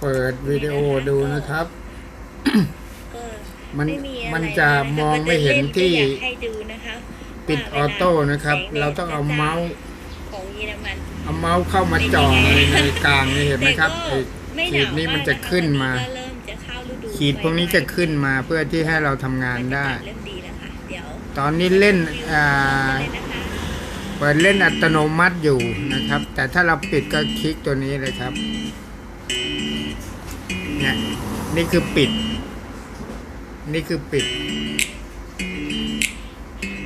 เปิดวิดีโอดูนะครับ ก็มันไมีอะไรมันจะมองไม่เห็นที่ก็อยากให้ดูนะคะปิดอว่าอโต้นะครับวลเราต้องเอาเมาส์ของเยอรมัน เอาเมาส์เข้ามาจ่อเลยในกลางนี่เห็นไหมครับแต่ไอ้ก็ไม่หขีนาดวนี้มันากจะขึ้นมาก็เริ่มจะเข้าฤดูขีดพวกนี้จะขึ้นมาเพื่อที่ให้เราทำงานได้ เริ่มดีแล้วค่ะ เดี๋ยวตอนนี้เล่นอ่า เลยนะคะ เปิดเล่นอัตโนมัติอยู่นะครับ แต่ถ้าเราปิดก็คลิกตัวนี้เลยครับ เนี่ยนี่คือปิด นี่คือปิด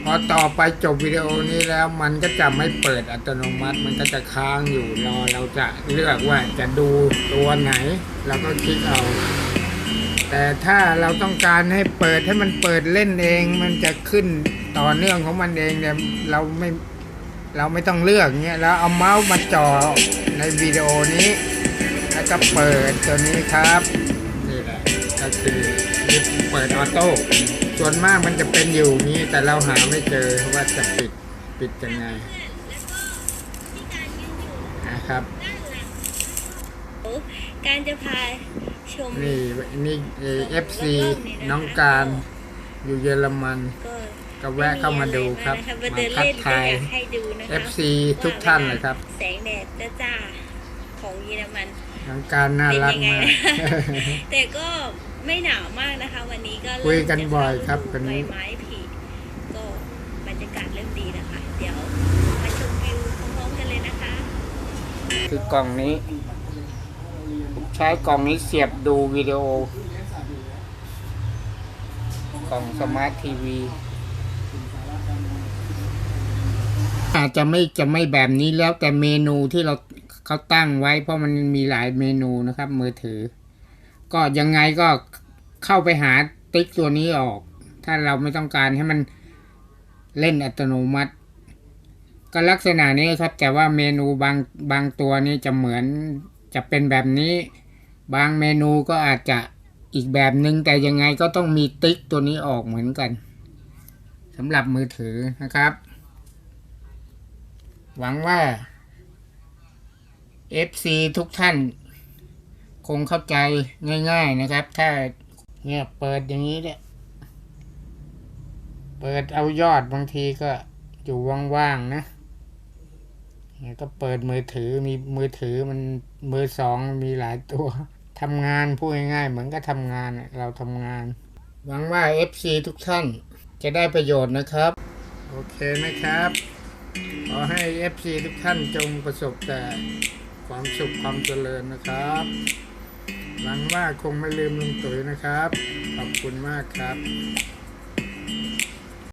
พอต่อไปจบวิดีโอนี้แล้วมันก็จะไม่เปิดอัตโนมัติ มันก็จะค้างอยู่รอเราจะเลือกว่าจะดูตัวไหนเราก็คลิกเอา แต่ถ้าเราต้องการให้เปิดให้มันเปิดเล่นเอง มันจะขึ้นต่อเนื่องของมันเองเนี่ยเราไม่เราไม่ต้องเลือกเงี้ยแล้วเอาเมาส์มาจ่อในวิดีโอนี้ แล้วก็เปิดตัวนี้ครับนี่แหละก็คือเปิดออโต้ส่วนมากมันจะเป็นอยู่นี้แต่เราหาไม่เจอว่าจะปิดปิดยังไงนะครับ การจะพาชมนี่นี่เอฟซีน้องการอยู่เยอรมันก็ก็แวะเข้ามาดูครับมามาเดินทักเล่นก็ทายอยากให้ดูนะคะ FC ทุกท่านเลยครับ แสงแดดจ้าๆ ของเยอรมันน้องการน่ารักมาก แต่ก็ไม่หนาวมากนะคะ วันนี้ก็เริ่มคุยกันจะบ่อยเข้าครับฤดูคนใบนี้ไม้ผลิก็บรรยากาศเริ่มดีแล้วค่ะเดี๋ยวมาชมวิวพร้อมๆกันเลยนะคะ คือกล่องนี้ ใช้กล่องนี้เสียบดูวิดีโอกล่องสมาร์ททีวีอาจจะไม่จะไม่แบบนี้แล้วแต่เมนูที่เรา เขาตั้งไว้ เพราะมันมีหลายเมนูนะครับ มือถือ ก็ยังไงก็เข้าไปหาติ๊กตัวนี้ออก ถ้าเราไม่ต้องการให้มันเล่นอัตโนมัติ ก็ลักษณะนี้ครับ แต่ว่าเมนูบางบางตัวนี้จะเหมือนจะเป็นแบบนี้ บางเมนูก็อาจจะอีกแบบหนึ่งแต่ยังไงก็ต้องมีติ๊กตัวนี้ออกเหมือนกันสำหรับมือถือนะครับ หวังว่า FC ทุกท่าน คงเข้าใจง่าย ๆนะครับ ถ้าเนี่ยเปิดอย่างนี้เนี่ย เปิดเอายอดบางทีก็อยู่ว่างๆนะเนี่ยก็เปิดมือถือมีมือถือมันมือสองมีหลายตัวทำงานพูดง่ายๆเหมือนก็ทำงานเราทำงาน หวังว่า FC ทุกท่านจะได้ประโยชน์นะครับ โอเคนะครับ ขอให้ FC ทุกท่านจงประสบแต่ ความสุขความเจริญนะครับ หลังว่าคงไม่ลืมลุงตุ๋ยนะครับ ขอบคุณมากครับ